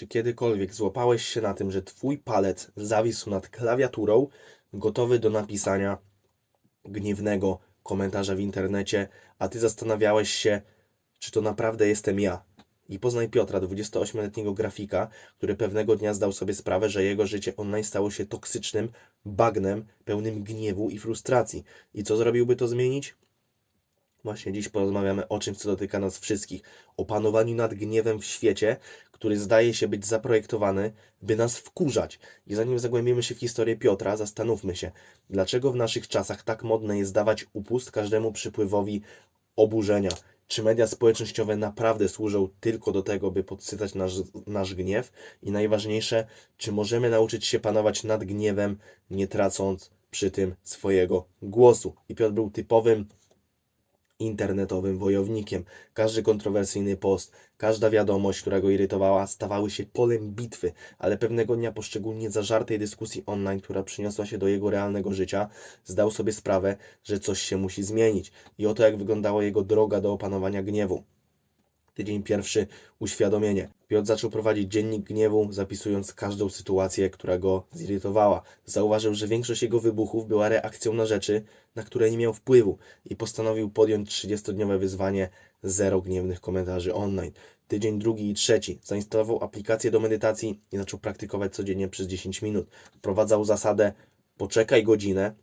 Czy kiedykolwiek złapałeś się na tym, że twój palec zawisł nad klawiaturą, gotowy do napisania gniewnego komentarza w internecie, a ty zastanawiałeś się, czy to naprawdę jestem ja? I poznaj Piotra, 28-letniego grafika, który pewnego dnia zdał sobie sprawę, że jego życie online stało się toksycznym bagnem, pełnym gniewu i frustracji. I co zrobiłby to zmienić? Właśnie dziś porozmawiamy o czymś, co dotyka nas wszystkich. O panowaniu nad gniewem w świecie, który zdaje się być zaprojektowany, by nas wkurzać. I zanim zagłębimy się w historię Piotra, zastanówmy się, dlaczego w naszych czasach tak modne jest dawać upust każdemu przypływowi oburzenia. Czy media społecznościowe naprawdę służą tylko do tego, by podsycać nasz, nasz gniew? I najważniejsze, czy możemy nauczyć się panować nad gniewem, nie tracąc przy tym swojego głosu? I Piotr był typowym internetowym wojownikiem. Każdy kontrowersyjny post, każda wiadomość, która go irytowała, stawały się polem bitwy, ale pewnego dnia po szczególnie zażartej dyskusji online, która przyniosła się do jego realnego życia, zdał sobie sprawę, że coś się musi zmienić. I oto jak wyglądała jego droga do opanowania gniewu. Tydzień pierwszy uświadomienie. Piotr zaczął prowadzić dziennik gniewu, zapisując każdą sytuację, która go zirytowała. Zauważył, że większość jego wybuchów była reakcją na rzeczy, na które nie miał wpływu i postanowił podjąć 30-dniowe wyzwanie zero gniewnych komentarzy online. Tydzień drugi i trzeci zainstalował aplikację do medytacji i zaczął praktykować codziennie przez 10 minut. Wprowadzał zasadę poczekaj godzinę,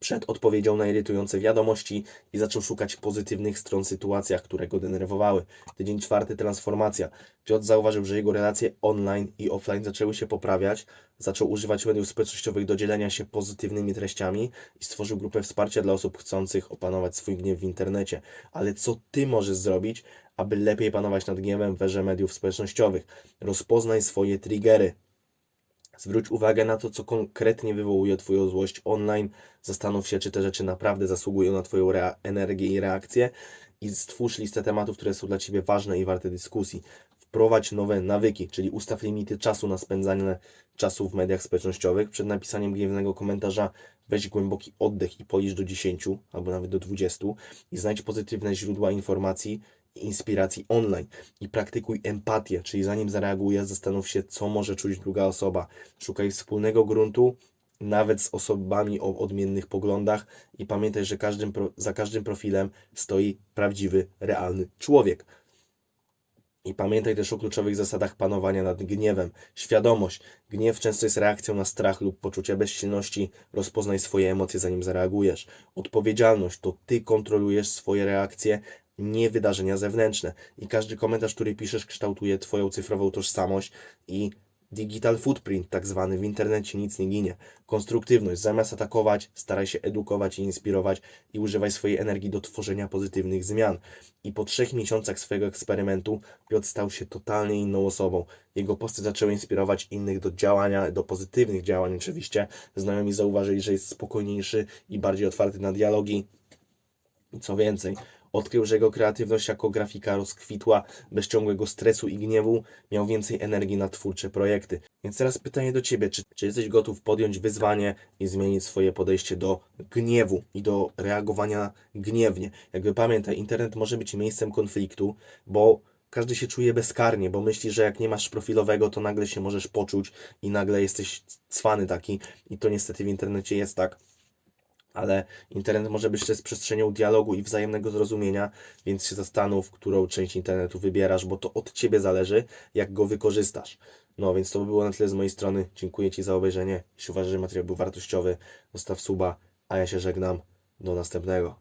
przed odpowiedzią na irytujące wiadomości i zaczął szukać pozytywnych stron sytuacjach, które go denerwowały. Tydzień czwarty transformacja. Piotr zauważył, że jego relacje online i offline zaczęły się poprawiać, zaczął używać mediów społecznościowych do dzielenia się pozytywnymi treściami i stworzył grupę wsparcia dla osób chcących opanować swój gniew w internecie. Ale co ty możesz zrobić, aby lepiej panować nad gniewem w erze mediów społecznościowych? Rozpoznaj swoje triggery. Zwróć uwagę na to, co konkretnie wywołuje Twoją złość online. Zastanów się, czy te rzeczy naprawdę zasługują na Twoją energię i reakcję. I stwórz listę tematów, które są dla Ciebie ważne i warte dyskusji. Wprowadź nowe nawyki, czyli ustaw limity czasu na spędzanie czasu w mediach społecznościowych. Przed napisaniem gniewnego komentarza weź głęboki oddech i policz do 10 albo nawet do 20 i znajdź pozytywne źródła informacji inspiracji online i praktykuj empatię, czyli zanim zareagujesz, zastanów się, co może czuć druga osoba. Szukaj wspólnego gruntu, nawet z osobami o odmiennych poglądach i pamiętaj, że każdym, za każdym profilem stoi prawdziwy, realny człowiek. I pamiętaj też o kluczowych zasadach panowania nad gniewem. Świadomość. Gniew często jest reakcją na strach lub poczucie bezsilności. Rozpoznaj swoje emocje, zanim zareagujesz. Odpowiedzialność to ty kontrolujesz swoje reakcje, nie wydarzenia zewnętrzne. I każdy komentarz, który piszesz, kształtuje twoją cyfrową tożsamość i digital footprint, tak zwany w internecie, nic nie ginie. Konstruktywność. Zamiast atakować, staraj się edukować i inspirować i używaj swojej energii do tworzenia pozytywnych zmian. I po trzech miesiącach swojego eksperymentu Piotr stał się totalnie inną osobą. Jego posty zaczęły inspirować innych do działania, do pozytywnych działań oczywiście. Znajomi zauważyli, że jest spokojniejszy i bardziej otwarty na dialogi. I co więcej, odkrył, że jego kreatywność jako grafika rozkwitła bez ciągłego stresu i gniewu, miał więcej energii na twórcze projekty. Więc teraz pytanie do Ciebie, czy, czy jesteś gotów podjąć wyzwanie i zmienić swoje podejście do gniewu i do reagowania gniewnie? Jakby pamiętaj, internet może być miejscem konfliktu, bo każdy się czuje bezkarnie, bo myśli, że jak nie masz profilowego, to nagle się możesz poczuć i nagle jesteś cwany taki i to niestety w internecie jest tak ale internet może być też przestrzenią dialogu i wzajemnego zrozumienia, więc się zastanów, którą część internetu wybierasz, bo to od Ciebie zależy, jak go wykorzystasz. No więc to by było na tyle z mojej strony. Dziękuję Ci za obejrzenie. Jeśli uważasz, że materiał był wartościowy, zostaw suba, a ja się żegnam. Do następnego.